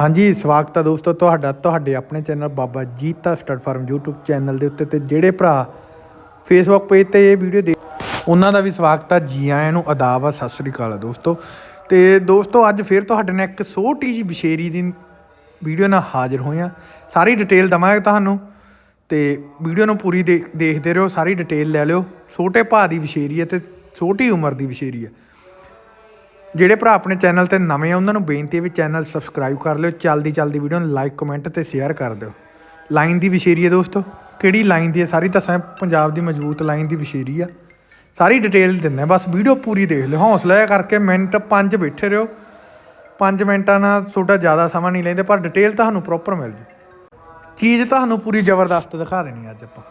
ਹਾਂਜੀ, ਸਵਾਗਤ ਹੈ ਦੋਸਤੋ ਤੁਹਾਡਾ, ਤੁਹਾਡੇ ਆਪਣੇ channel Baba Jeeta stud farm YouTube channel ਦੇ ਉੱਤੇ ਤੇ ਜਿਹੜੇ ਭਰਾ ਫੇਸਬੁੱਕ ਪੇਜ ਤੇ ਇਹ ਵੀਡੀਓ ਦੇ ਉਹਨਾਂ ਦਾ ਵੀ ਸਵਾਗਤ ਹੈ ਜੀ ਆਇਆਂ ਨੂੰ ਆਦਾਬ ਆ, ਸਤਿ ਸ੍ਰੀ ਅਕਾਲ ਦੋਸਤੋ। ਤੇ ਦੋਸਤੋ, ਅੱਜ ਫਿਰ ਤੁਹਾਡੇ ਨਾਲ ਇੱਕ ਛੋਟੀ ਜਿਹੀ ਬਸ਼ੇਰੀ ਦੀ ਵੀਡੀਓ ਨਾਲ ਹਾਜ਼ਰ ਹੋਏ ਆ। ਸਾਰੀ ਡਿਟੇਲ ਦਵਾਂਗੇ ਤੁਹਾਨੂੰ ਤੇ ਵੀਡੀਓ ਨੂੰ ਪੂਰੀ ਦੇਖ- ਦੇਖਦੇ ਰਹੋ, ਸਾਰੀ ਡਿਟੇਲ ਲੈ ਲਿਓ। ਛੋਟੇ ਭਾ ਦੀ ਬਸ਼ੇਰੀ ਹੈ ਤੇ ਛੋਟੀ ਉਮਰ ਦੀ ਬਸ਼ੇਰੀ ਹੈ ਜਿਹੜੇ ਭਰਾ ਆਪਣੇ ਚੈਨਲ ਤੇ ਨਵੇਂ ਆ ਉਹਨਾਂ ਨੂੰ ਬੇਨਤੀ ਹੈ ਵੀ ਚੈਨਲ ਸਬਸਕ੍ਰਾਈਬ ਕਰ ਲਿਓ। ਚੱਲਦੀ ਚੱਲਦੀ ਵੀਡੀਓ ਨੂੰ ਲਾਈਕ ਕਮੈਂਟ ਤੇ ਸ਼ੇਅਰ ਕਰ ਦਿਓ। ਲਾਈਨ ਦੀ ਵਿਸ਼ੇਰੀ ਹੈ ਦੋਸਤੋ। ਕਿਹੜੀ ਲਾਈਨ ਦੀ ਹੈ? ਸਾਰੀ ਦੱਸਾਂ ਪੰਜਾਬ ਦੀ ਮਜ਼ਬੂਤ ਲਾਈਨ ਦੀ ਵਿਸ਼ੇਰੀ ਆ। ਸਾਰੀ ਡਿਟੇਲ ਦਿੰਨੇ ਆ, ਬਸ ਵੀਡੀਓ ਪੂਰੀ ਦੇਖ ਲਿਓ। ਹੌਸਲਾ ਜਿਹਾ ਕਰਕੇ ਮਿੰਟ 5 ਬੈਠੇ ਰਹੋ। 5 ਮਿੰਟਾਂ ਨਾਲ ਤੁਹਾਡਾ ਜ਼ਿਆਦਾ ਸਮਾਂ ਨਹੀਂ ਲੈਂਦੇ ਪਰ ਡਿਟੇਲ ਤੁਹਾਨੂੰ ਪ੍ਰੋਪਰ ਮਿਲ ਜੂ। ਚੀਜ਼ ਤੁਹਾਨੂੰ ਪੂਰੀ ਜ਼ਬਰਦਸਤ ਦਿਖਾ ਦੇਣੀ ਅੱਜ ਆਪਾਂ।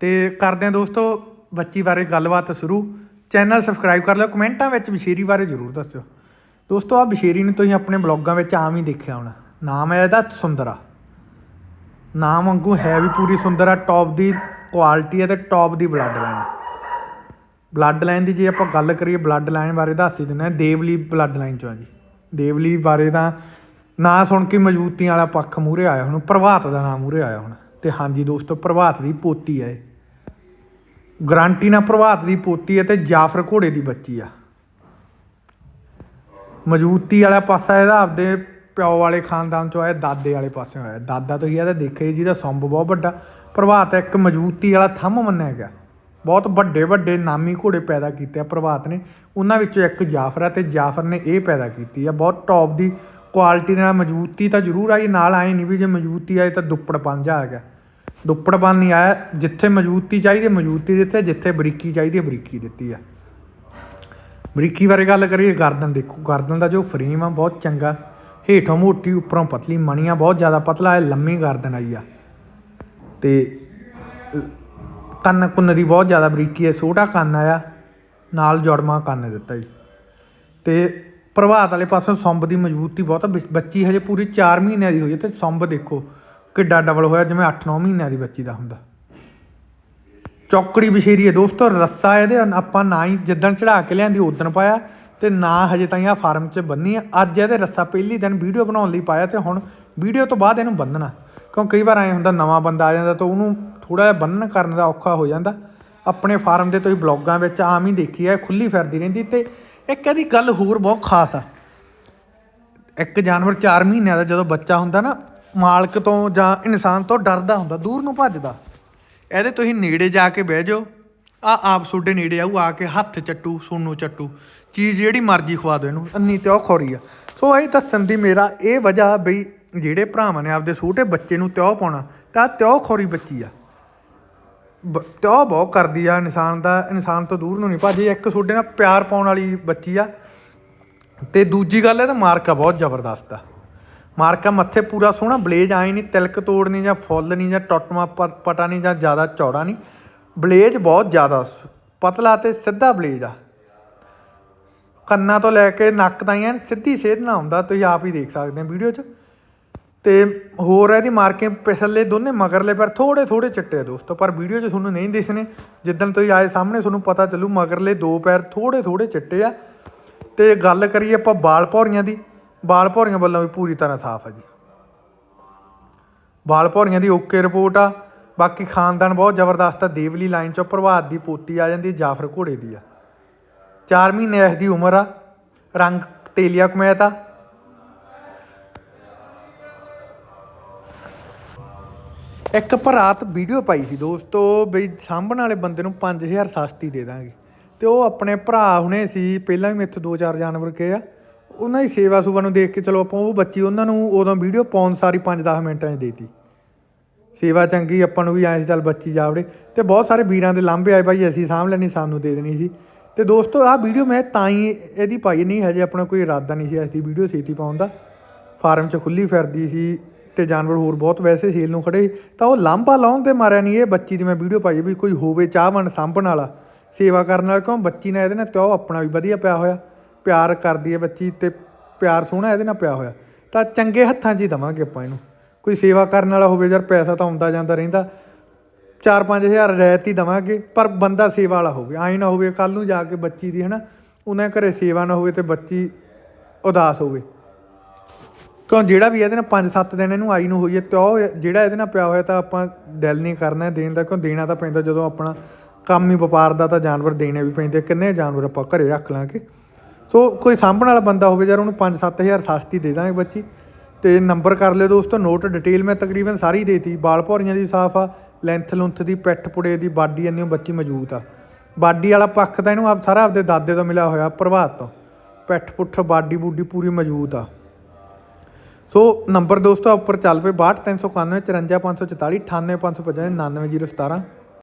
ਤੇ ਕਰਦੇ ਹਾਂ ਦੋਸਤੋ ਬੱਚੀ ਬਾਰੇ ਗੱਲਬਾਤ ਸ਼ੁਰੂ। ਚੈਨਲ ਸਬਸਕ੍ਰਾਈਬ ਕਰ ਲਿਓ, ਕਮੈਂਟਾਂ ਵਿੱਚ ਬਸ਼ੇਰੀ ਬਾਰੇ ਜ਼ਰੂਰ ਦੱਸਿਓ। ਦੋਸਤੋ ਆ ਬਸ਼ੇਰੀ ਨੂੰ ਤੁਸੀਂ ਆਪਣੇ ਬਲੌਗਾਂ ਵਿੱਚ ਆਮ ਹੀ ਦੇਖਿਆ ਹੋਣਾ। ਨਾਮ ਹੈ ਇਹਦਾ ਸੁੰਦਰਾ। ਨਾਮ ਵਾਂਗੂ ਹੈ ਵੀ ਪੂਰੀ ਸੁੰਦਰਾ ਟੌਪ ਦੀ ਕੁਆਲਿਟੀ ਹੈ ਤੇ ਟੌਪ ਦੀ ਬਲੱਡ ਲਾਈਨ ਬਲੱਡ ਲਾਈਨ ਦੀ ਜੇ ਆਪਾਂ ਗੱਲ ਕਰੀਏ ਬਲੱਡ ਲਾਈਨ ਬਾਰੇ ਦੱਸ ਹੀ ਦਿੰਦੇ ਹਾਂ, ਦੇਵਲੀ ਬਲੱਡ ਲਾਈਨ ਚੋਂ ਆ ਜੀ। ਦੇਵਲੀ ਬਾਰੇ ਤਾਂ ਨਾਂ ਸੁਣ ਕੇ ਮਜ਼ਬੂਤੀ ਵਾਲਾ ਪੱਖ ਮੂਰੇ ਆਇਆ ਹੁਣ, ਪ੍ਰਭਾਤ ਦਾ ਨਾਮ ਮੂਰੇ ਆਇਆ ਹੁਣ। ਤੇ ਹਾਂਜੀ ਦੋਸਤੋ, ਪ੍ਰਭਾਤ ਦੀ ਪੋਤੀ ਹੈ ਇਹ। ਗਰੰਟੀ ਨਾਲ ਪ੍ਰਭਾਤ ਦੀ ਪੋਤੀ ਹੈ ਤੇ ਜਾਫਰ ਘੋੜੇ ਦੀ ਬੱਚੀ ਆ। ਮਜ਼ਬੂਤੀ ਵਾਲਾ ਪਾਸਾ ਇਹਦਾ ਆਪਦੇ ਪਿਓ ਵਾਲੇ ਖਾਨਦਾਨ ਚੋਂ ਆਇਆ, ਦਾਦੇ ਵਾਲੇ ਪਾਸਿਓਂ ਆਇਆ। ਦਾਦਾ ਤੁਸੀਂ ਇਹਦਾ ਦੇਖਿਆ ਜਿਹਦਾ ਸੰਭ ਬਹੁਤ ਵੱਡਾ। ਪ੍ਰਭਾਤ ਇੱਕ ਮਜ਼ਬੂਤੀ ਵਾਲਾ ਥੰਮ ਮੰਨਿਆ ਗਿਆ। ਬਹੁਤ ਵੱਡੇ ਵੱਡੇ ਨਾਮੀ ਘੋੜੇ ਪੈਦਾ ਕੀਤੇ ਆ ਪ੍ਰਭਾਤ ਨੇ। ਉਹਨਾਂ ਵਿੱਚੋਂ ਇੱਕ ਜਾਫਰ ਆ ਤੇ ਜਾਫਰ ਨੇ ਇਹ ਪੈਦਾ ਕੀਤੀ ਆ। ਬਹੁਤ ਟੌਪ ਦੀ ਕੁਆਲਿਟੀ ਦੇ ਨਾਲ ਮਜ਼ਬੂਤੀ ਤਾਂ ਜ਼ਰੂਰ ਆਈ, ਨਾਲ ਆਏ ਨਹੀਂ ਵੀ ਜੇ ਮਜ਼ਬੂਤੀ ਆਈ ਤਾਂ ਦੁੱਪੜ ਪੰਜਾ ਆ ਗਿਆ। ਦੁੱਪੜਪਨ ਨਹੀਂ ਆਇਆ ਜਿੱਥੇ ਮਜ਼ਬੂਤੀ ਚਾਹੀਦੀ ਹੈ ਮਜ਼ਬੂਤੀ ਦਿੱਤੀ ਜਿੱਥੇ ਬਰੀਕੀ ਚਾਹੀਦੀ ਹੈ ਬਰੀਕੀ ਦਿੱਤੀ ਆ ਬਰੀਕੀ ਬਾਰੇ ਗੱਲ ਕਰੀਏ ਗਰਦਨ ਦੇਖੋ ਗਰਦਨ ਦਾ ਜੋ ਫਰੇਮ ਆ ਬਹੁਤ ਚੰਗਾ। ਹੇਠੋਂ ਮੋਟੀ ਉੱਪਰੋਂ ਪਤਲੀ ਮਣੀਆਂ ਬਹੁਤ ਜ਼ਿਆਦਾ ਪਤਲਾ ਹੈ ਲੰਮੀ ਗਰਦਨ ਆਈ ਆ। ਤੇ ਅ, ਕੰਨ ਕੁੰਨ ਦੀ ਬਹੁਤ ਜ਼ਿਆਦਾ ਬਰੀਕੀ ਹੈ ਛੋਟਾ ਕੰਨ ਆਇਆ ਨਾਲ ਜੜਮਾ ਕੰਨ ਦਿੱਤਾ ਜੀ। ਤੇ ਪ੍ਰਭਾਤ ਵਾਲੇ ਪਾਸੋਂ ਸੰਬ ਦੀ ਮਜ਼ਬੂਤੀ ਬਹੁਤ ਬੱਚੀ ਹਜੇ ਪੂਰੀ 4 ਮਹੀਨਿਆਂ ਦੀ ਹੋਈ ਹੈ ਤੇ ਸੰਬ ਦੇਖੋ ਕਿੱਡਾ ਡਬਲ ਹੋਇਆ, ਜਿਵੇਂ 8-9 ਮਹੀਨਿਆਂ ਦੀ ਬੱਚੀ ਦਾ ਹੁੰਦਾ। ਚੌਕੜੀ ਬਸ਼ੇਰੀ ਹੈ ਦੋਸਤੋ, ਰੱਸਾ ਇਹਦੇ, ਆਪਾਂ ਨਾ ਹੀ ਜਿੱਦਣ ਚੜਾ ਕੇ ਲਿਆਂਦੀ ਉਦਣ ਪਾਇਆ ਤੇ ਨਾ ਹਜੇ ਤਾਈਂ ਆ ਫਾਰਮ 'ਚ ਬੰਨੀ ਆ। ਅੱਜ ਇਹਦੇ ਰੱਸਾ ਪਹਿਲੀ ਦਿਨ ਵੀਡੀਓ ਬਣਾਉਣ ਲਈ ਪਾਇਆ ਤੇ ਹੁਣ ਵੀਡੀਓ ਤੋਂ ਬਾਅਦ ਇਹਨੂੰ ਬੰਨਣਾ। ਕਿਉਂ ਕਈ ਵਾਰ ਐ ਹੁੰਦਾ, ਨਵਾਂ ਬੰਦਾ ਆ ਜਾਂਦਾ ਤਾਂ ਉਹਨੂੰ ਥੋੜਾ ਜਿਹਾ ਬੰਨਣ ਕਰਨ ਦਾ ਔਖਾ ਹੋ ਜਾਂਦਾ। ਆਪਣੇ ਫਾਰਮ ਦੇ ਤੁਸੀਂ ਬਲੌਗਾਂ ਵਿੱਚ ਆਮ ਹੀ ਦੇਖੀ ਹੈ ਖੁੱਲੀ ਫਿਰਦੀ ਰਹਿੰਦੀ ਤੇ ਇੱਕ ਇਹਦੀ ਗੱਲ ਹੋਰ ਬਹੁਤ ਖਾਸ ਆ। ਇੱਕ ਜਾਨਵਰ 4 ਮਹੀਨਿਆਂ ਦਾ ਜਦੋਂ ਬੱਚਾ ਹੁੰਦਾ ਨਾ ਮਾਲਕ ਤੋਂ ਜਾਂ ਇਨਸਾਨ ਤੋਂ ਡਰਦਾ ਹੁੰਦਾ, ਦੂਰ ਨੂੰ ਭੱਜਦਾ। ਇਹਦੇ ਤੁਸੀਂ ਨੇੜੇ ਜਾ ਕੇ ਬਹਿ ਜਾਓ। ਆ ਆਪ ਤੁਹਾਡੇ ਨੇੜੇ ਆਊ, ਆ ਕੇ ਹੱਥ ਚੱਟੂ, ਸੋਨੂੰ ਚੱਟੂ। ਚੀਜ਼ ਜਿਹੜੀ ਮਰਜ਼ੀ ਖਵਾ ਦਿਓ ਇਹਨੂੰ ਅੰਨੀ ਤੇ ਉਹ ਖੌਰੀ ਆ। ਸੋ ਇਹ ਦੱਸਣ ਦੀ ਮੇਰਾ ਇਹ ਵਜ੍ਹਾ ਬਈ ਜਿਹੜੇ ਭਰਾਵਾਂ ਨੇ ਆਪਦੇ ਛੋਟੇ ਬੱਚੇ ਨੂੰ ਤਿਉ ਪਾਉਣਾ, ਤਾਂ ਤਿਉ ਖੌਰੀ ਬੱਚੀ ਆ। ਬ- ਤਿਉ ਬਹੁਤ ਕਰਦੀ ਆ ਇਨਸਾਨ ਦਾ, ਇਨਸਾਨ ਤੋਂ ਦੂਰ ਨੂੰ ਨਹੀਂ ਭੱਜਦੀ। ਇੱਕ ਤੁਹਾਡੇ ਨਾਲ ਪਿਆਰ ਪਾਉਣ ਵਾਲੀ ਬੱਚੀ ਆ। ਤੇ ਦੂਜੀ ਗੱਲ ਹੈ ਤਾਂ ਮਾਰਕਾ ਬਹੁਤ ਜ਼ਬਰਦਸਤ ਆ। ਮਾਰਕਾ ਮੱਥੇ ਪੂਰਾ ਸੋਹਣਾ, ਬਲੇਜ ਆਏ ਨਹੀਂ, ਤਿਲਕ ਤੋੜ ਨਹੀਂ ਜਾਂ ਫੁੱਲ ਨਹੀਂ ਜਾਂ ਟੁੱਟਵਾ ਪ- ਪਟਾ ਨਹੀਂ ਜਾਂ ਜ਼ਿਆਦਾ ਚੌੜਾ ਨਹੀਂ। ਬਲੇਜ ਬਹੁਤ ਜ਼ਿਆਦਾ ਸ- ਪਤਲਾ ਤੇ ਸਿੱਧਾ ਬਲੇਜ ਆ। ਕੰਨਾਂ ਤੋਂ ਲੈ ਕੇ ਨੱਕ ਤਾਈਂ ਐਨ ਸਿੱਧੀ ਸੇਧ ਨਾਲ ਹੁੰਦਾ, ਤੁਸੀਂ ਆਪ ਹੀ ਦੇਖ ਸਕਦੇ ਹੋ ਵੀਡੀਓ 'ਚ। ਤੇ ਹੋਰ ਇਹਦੀ ਮਾਰਕਿੰਗ ਪਿਛਲੇ ਦੋਨੇ ਮਗਰਲੇ ਪਰ ਥੋੜੇ ਥੋੜੇ ਚਿੱਟੇ ਆ ਦੋਸਤੋ, ਪਰ ਵੀਡੀਓ 'ਚ ਤੁਹਾਨੂੰ ਨਹੀਂ ਦਿਸਣੇ। ਜਿੱਦਣ ਤੁਸੀਂ ਆਏ ਸਾਹਮਣੇ ਤੁਹਾਨੂੰ ਪਤਾ ਚੱਲੂ ਮਗਰਲੇ ਦੋ ਪੈਰ ਥੋੜੇ ਥੋੜੇ ਚਿੱਟੇ ਆ। ਤੇ ਗੱਲ ਕਰੀਏ ਆਪਾਂ ਬਾਲ ਭੌਰੀਆਂ ਦੀ ਬਾਲ ਭੌਰੀਆਂ ਵੱਲੋਂ ਵੀ ਪੂਰੀ ਤਰ੍ਹਾਂ ਸਾਫ਼ ਆ ਜੀ। ਬਾਲ ਭੌਰੀਆਂ ਦੀ ਓਕੇ ਰਿਪੋਰਟ ਆ। ਬਾਕੀ ਖਾਨਦਾਨ ਬਹੁਤ ਜ਼ਬਰਦਸਤ ਆ। ਦੇਵਲੀ ਲਾਈਨ ਚੋਂ ਪ੍ਰਭਾਤ ਦੀ ਪੋਤੀ ਆ ਜਾਂਦੀ, ਜਾਫਰ ਘੋੜੇ ਦੀ ਆ। 4 ਮਹੀਨੇ ਇਸ ਦੀ ਉਮਰ ਆ। ਰੰਗ ਤੇਲੀਆ ਕਮੈਤ ਆ। ਇੱਕ ਭਰਾਤ ਵੀਡੀਓ ਪਾਈ ਸੀ ਦੋਸਤੋ ਬਈ ਸਾਂਭਣ ਵਾਲੇ ਬੰਦੇ ਨੂੰ 5000 ਸਸਤੀ ਦੇ ਦਾਂਗੇ। ਤੇ ਉਹ ਆਪਣੇ ਭਰਾ ਹੁਣੇ ਸੀ, ਪਹਿਲਾਂ ਵੀ ਮੇਥੋਂ ਦੋ ਚਾਰ ਜਾਨਵਰ ਕੇ ਆ। ਉਹਨਾਂ ਦੀ ਸੇਵਾ ਸੁਭਾ ਨੂੰ ਦੇਖ ਕੇ ਚਲੋ ਆਪਾਂ ਉਹ ਬੱਚੀ ਉਹਨਾਂ ਨੂੰ ਉਦੋਂ ਵੀਡੀਓ ਪਾਉਣ ਸਾਰੀ 5-10 ਮਿੰਟਾਂ 'ਚ ਦੇਤੀ। ਸੇਵਾ ਚੰਗੀ, ਆਪਾਂ ਨੂੰ ਵੀ ਐਂ ਚੱਲ ਬੱਚੀ ਜਾਵੜੇ। ਤੇ ਬਹੁਤ ਸਾਰੇ ਵੀਰਾਂ ਦੇ ਲਾਂਭੇ ਆਏ, ਬਾਈ ਅਸੀਂ ਸਾਂਭ ਲੈਣੀ ਸਾਨੂੰ ਦੇ ਦੇਣੀ ਸੀ। ਤੇ ਦੋਸਤੋ, ਆਹ ਵੀਡੀਓ ਮੈਂ ਤਾਂ ਹੀ ਇਹਦੀ ਪਾਈ ਨਹੀਂ, ਹਜੇ ਆਪਣਾ ਕੋਈ ਇਰਾਦਾ ਨਹੀਂ ਸੀ ਐਸੀ ਵੀਡੀਓ ਛੇਤੀ ਪਾਉਣ ਦਾ। ਫਾਰਮ 'ਚ ਖੁੱਲੀ ਫਿਰਦੀ ਸੀ ਤੇ ਜਾਨਵਰ ਹੋਰ ਬਹੁਤ ਵੈਸੇ ਸੇਲ ਨੂੰ ਖੜੇ। ਸੀ। ਤਾਂ ਉਹ ਲਾਂਭਾ ਲਾਉਣ 'ਤੇ ਮਾਰਿਆ ਨਹੀਂ ਇਹ ਬੱਚੀ ਦੀ ਮੈਂ ਵੀਡੀਓ ਪਾਈ ਵੀ ਕੋਈ ਹੋਵੇ ਚਾਹਵਣ ਸਾਂਭਣ ਵਾਲਾ। ਸੇਵਾ ਕਰਨ ਵਾਲਾ ਕਿਉਂ? ਬੱਚੀ ਨਾਲ ਇਹਦੇ ਨਾਲ ਤਿਉ ਆਪਣਾ ਵੀ ਵਧੀਆ ਪਿਆ ਹੋਇਆ। ਪਿਆਰ ਕਰਦੀ ਹੈ ਬੱਚੀ ਤੇ ਪਿਆਰ ਸੋਹਣਾ ਇਹਦੇ ਨਾਲ ਪਿਆ ਹੋਇਆ। ਤਾਂ ਚੰਗੇ ਹੱਥਾਂ 'ਚ ਹੀ ਦਵਾਂਗੇ ਆਪਾਂ ਇਹਨੂੰ। ਕੋਈ ਸੇਵਾ ਕਰਨ ਵਾਲਾ ਹੋਵੇ ਯਾਰ, ਪੈਸਾ ਤਾਂ ਆਉਂਦਾ ਜਾਂਦਾ ਰਹਿੰਦਾ। 4-5000 ਰਹਿਤ ਹੀ ਦਵਾਂਗੇ, ਪਰ ਬੰਦਾ ਸੇਵਾ ਵਾਲਾ ਹੋਵੇ। ਐਂ ਨਾ ਹੋਵੇ ਕੱਲ ਨੂੰ ਜਾ ਕੇ ਬੱਚੀ ਦੀ, ਹਨਾ, ਉਹਨਾਂ ਦੇ ਘਰੇ ਸੇਵਾ ਨਾ ਹੋਵੇ ਤੇ ਬੱਚੀ ਉਦਾਸ ਹੋਵੇ। ਕਿਉਂ, ਜਿਹੜਾ ਵੀ ਇਹਦੇ ਨਾਲ 5-7 ਦਿਨ ਇਹਨੂੰ ਆਈ ਨੂੰ ਹੋਈ ਹੈ, ਤੇ ਉਹ ਜਿਹੜਾ ਇਹਦੇ ਨਾਲ ਪਿਆ ਹੋਇਆ ਤਾਂ ਆਪਾਂ ਦਿਲ ਨਹੀਂ ਕਰਨਾ ਦੇਣ ਦਾ, ਕਿਉਂ ਦੇਣਾ ਤਾਂ ਪੈਂਦਾ ਜਦੋਂ ਆਪਣਾ ਕੰਮ ਹੀ ਵਪਾਰ ਦਾ ਤਾਂ ਜਾਨਵਰ ਦੇਣੇ ਵੀ ਪੈਂਦੇ ਕਿੰਨੇ ਜਾਨਵਰ ਆਪਾਂ ਘਰੇ ਰੱਖ ਲਾਂਗੇ। ਸੋ ਕੋਈ ਸਾਂਭਣ ਵਾਲਾ ਬੰਦਾ ਹੋਵੇ ਯਾਰ, ਉਹਨੂੰ 5-7000 ਸਸਤੀ ਦੇ ਦਾਂਗੇ ਬੱਚੀ। ਤੇ ਨੰਬਰ ਕਰ ਲਿਓ ਦੋਸਤੋ ਨੋਟ ਡਿਟੇਲ ਮੈਂ ਤਕਰੀਬਨ ਸਾਰੀ ਦੇਤੀ। ਬਾਲ ਭੌਰੀਆਂ ਦੀ ਸਾਫ਼ ਆ ਲੈਂਥ ਲੁੰਥ ਦੀ, ਪਿੱਠ ਪੁੜੇ ਦੀ, ਬਾਡੀ ਇੰਨੀ ਬੱਚੀ ਮੌਜੂਦ ਆ। ਬਾਡੀ ਵਾਲਾ ਪੱਖ ਤਾਂ ਇਹਨੂੰ ਆਪ ਸਾਰਾ ਆਪਦੇ ਦਾਦੇ ਤੋਂ ਮਿਲਿਆ ਹੋਇਆ, ਪ੍ਰਭਾਤ ਤੋਂ। ਪਿੱਠ ਪੁੱਠ, ਬਾਡੀ ਬੂਡੀ ਪੂਰੀ ਮੌਜੂਦ ਆ। ਸੋ ਨੰਬਰ ਦੋਸਤੋ ਉੱਪਰ ਚੱਲ ਪਏ 62391 54544 98550 99017